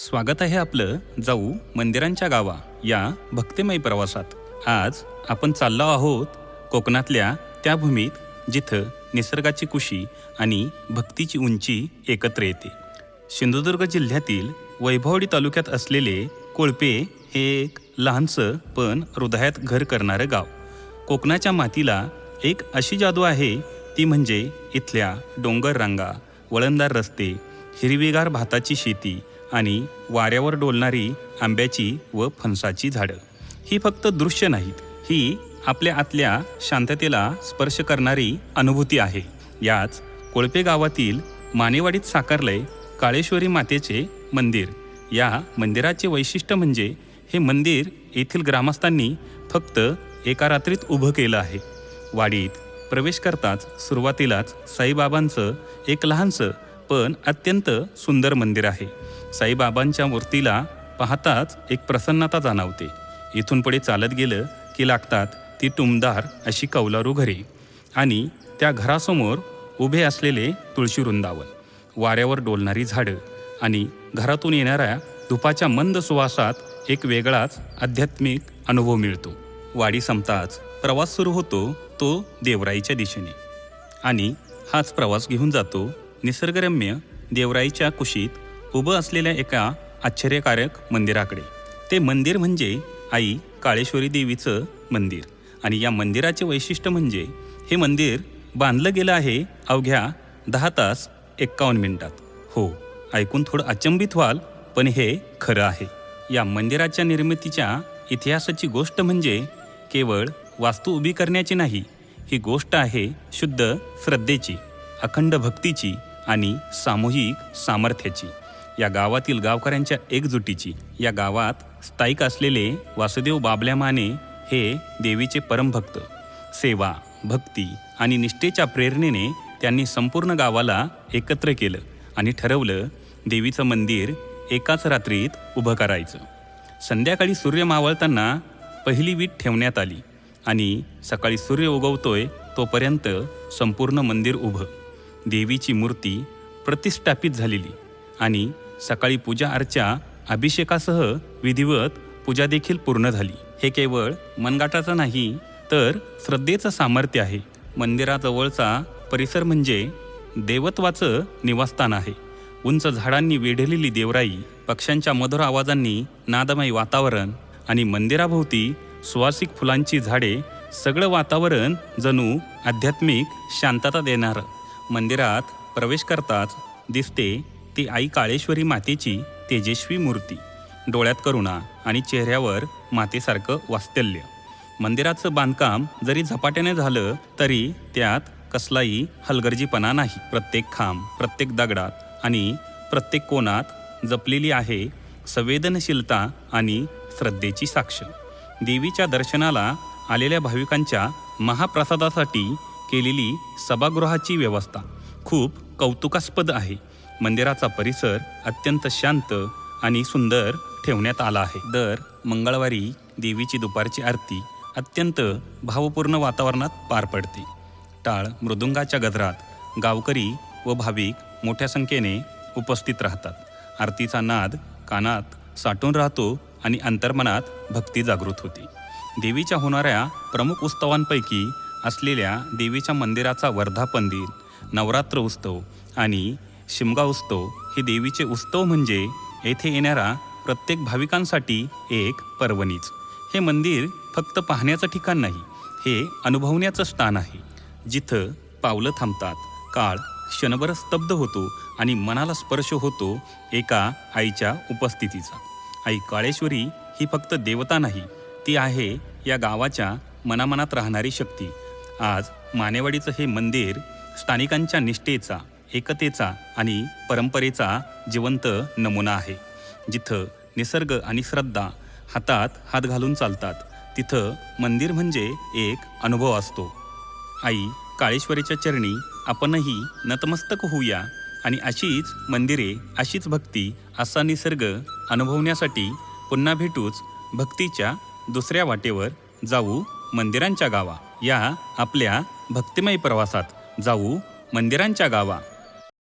स्वागत आहे आपलं जाऊ मंदिरांच्या गावा या भक्तिमय प्रवासात. आज आपण चाललो आहोत कोकणातल्या त्या भूमीत जिथं निसर्गाची कुशी आणि भक्तीची उंची एकत्र येते. सिंधुदुर्ग जिल्ह्यातील वैभवडी तालुक्यात असलेले कोळपे हे एक लहानसं पण हृदयात घर करणारं गाव. कोकणाच्या मातीला एक अशी जादू आहे ती म्हणजे इथल्या डोंगर रांगा वळणदार रस्ते हिरवीगार भाताची शेती आणि वाऱ्यावर डोलणारी आंब्याची व फणसाची झाडं. ही फक्त दृश्य नाहीत. ही आपल्या आतल्या शांततेला स्पर्श करणारी अनुभूती आहे. याच कोळपे गावातील मानेवाडीत साकारलंय काळेश्वरी मातेचे मंदिर. या मंदिराचे वैशिष्ट्य म्हणजे हे मंदिर येथील ग्रामस्थांनी फक्त एका रात्रीत उभं केलं आहे. वाडीत प्रवेश करताच सुरुवातीलाच साईबाबांचं एक लहानसं पण अत्यंत सुंदर मंदिर आहे. साईबाबांच्या मूर्तीला पाहताच एक प्रसन्नता जाणवते. इथून पुढे चालत गेलं की लागतात ती टुमदार अशी कौलारू घरे आणि त्या घरासमोर उभे असलेले तुळशी वृंदावन वाऱ्यावर डोलणारी झाडं आणि घरातून येणाऱ्या धुपाच्या मंद सुवासात एक वेगळाच आध्यात्मिक अनुभव मिळतो. वाडी संपताच प्रवास सुरू होतो तो देवराईच्या दिशेने. आणि हाच प्रवास घेऊन जातो निसर्गरम्य देवराईच्या कुशीत उभं असलेल्या एका आश्चर्यकारक मंदिराकडे. ते मंदिर म्हणजे आई काळेश्वरी देवीचं मंदिर आणि या मंदिराचे वैशिष्ट्य म्हणजे हे मंदिर बांधलं गेलं आहे अवघ्या दहा तास एक्कावन्न मिनिटात. हो ऐकून थोडं अचंबित व्हाल पण हे खरं आहे. या मंदिराच्या निर्मितीच्या इतिहासाची गोष्ट म्हणजे केवळ वास्तू उभी करण्याची नाही ही गोष्ट आहे शुद्ध श्रद्धेची अखंड भक्तीची आणि सामूहिक सामर्थ्याची. या गावातील गावकऱ्यांच्या एकजुटीची. या गावात स्थायिक असलेले वासुदेव बाबल्या माने हे देवीचे परमभक्त. सेवा भक्ती आणि निष्ठेच्या प्रेरणेने त्यांनी संपूर्ण गावाला एकत्र केलं आणि ठरवलं देवीचं मंदिर एकाच रात्रीत उभं करायचं. संध्याकाळी सूर्य मावळताना पहिली वीट ठेवण्यात आली आणि सकाळी सूर्य उगवतोय तोपर्यंत संपूर्ण मंदिर उभं. देवीची मूर्ती प्रतिष्ठापित झालेली. आणि सकाळी पूजा अर्चा अभिषेकासह विधिवत पूजा देखील पूर्ण झाली. हे केवळ मनगाटाचं नाही तर श्रद्धेचं सामर्थ्य आहे. मंदिराजवळचा परिसर म्हणजे देवत्वाचं निवासस्थान आहे. उंच झाडांनी वेढलेली देवराई पक्ष्यांच्या मधुर आवाजांनी नादमय वातावरण आणि मंदिराभोवती सुवासिक फुलांची झाडे सगळं वातावरण जणू आध्यात्मिक शांतता देणारं. मंदिरात प्रवेश करताच दिसते ती आई काळेश्वरी मातेची तेजस्वी मूर्ती. डोळ्यात करुणा आणि चेहऱ्यावर मातेसारखं वास्तल्य. मंदिराचं बांधकाम जरी झपाट्याने झालं तरी त्यात कसलाही हलगर्जीपणा नाही. प्रत्येक खांब प्रत्येक दगडात आणि प्रत्येक कोणात जपलेली आहे संवेदनशीलता आणि श्रद्धेची साक्ष. देवीच्या दर्शनाला आलेल्या भाविकांच्या महाप्रसादासाठी केलेली सभागृहाची व्यवस्था खूप कौतुकास्पद आहे. मंदिराचा परिसर अत्यंत शांत आणि सुंदर ठेवण्यात आला आहे. दर मंगळवारी देवीची दुपारची आरती अत्यंत भावपूर्ण वातावरणात पार पडते. टाळ मृदुंगाच्या गजरात गावकरी व भाविक मोठ्या संख्येने उपस्थित राहतात. आरतीचा नाद कानात साठून राहतो आणि अंतर्मनात भक्ती जागृत होते. देवीच्या होणाऱ्या प्रमुख उत्सवांपैकी असलेल्या देवीच्या मंदिराचा वर्धापन दिन नवरात्र उत्सव आणि शिमगा उत्सव हे देवीचे उत्सव म्हणजे येथे येणाऱ्या प्रत्येक भाविकांसाठी एक पर्वणीच. हे मंदिर फक्त पाहण्याचं ठिकाण नाही हे अनुभवण्याचं स्थान आहे. जिथं पावलं थांबतात काळ क्षणभर स्तब्ध होतो आणि मनाला स्पर्श होतो एका आईच्या उपस्थितीचा. आई काळेश्वरी ही फक्त देवता नाही ती आहे या गावाच्या मनामनात राहणारी शक्ती. आज मानेवाडीचं हे मंदिर स्थानिकांच्या निष्ठेचा एकतेचा आणि परंपरेचा जिवंत नमुना आहे. जिथं निसर्ग आणि श्रद्धा हातात हात घालून चालतात. तिथं मंदिर म्हणजे एक अनुभव असतो. आई काळेश्वरीच्या चरणी आपणही नतमस्तक होऊया आणि अशीच मंदिरे अशीच भक्ती असा निसर्ग अनुभवण्यासाठी पुन्हा भेटूच भक्तीच्या दुसऱ्या वाटेवर जाऊ मंदिरांच्या गावा. या आपल्या भक्तिमय प्रवासात जाऊ मंदिरांच्या गावा.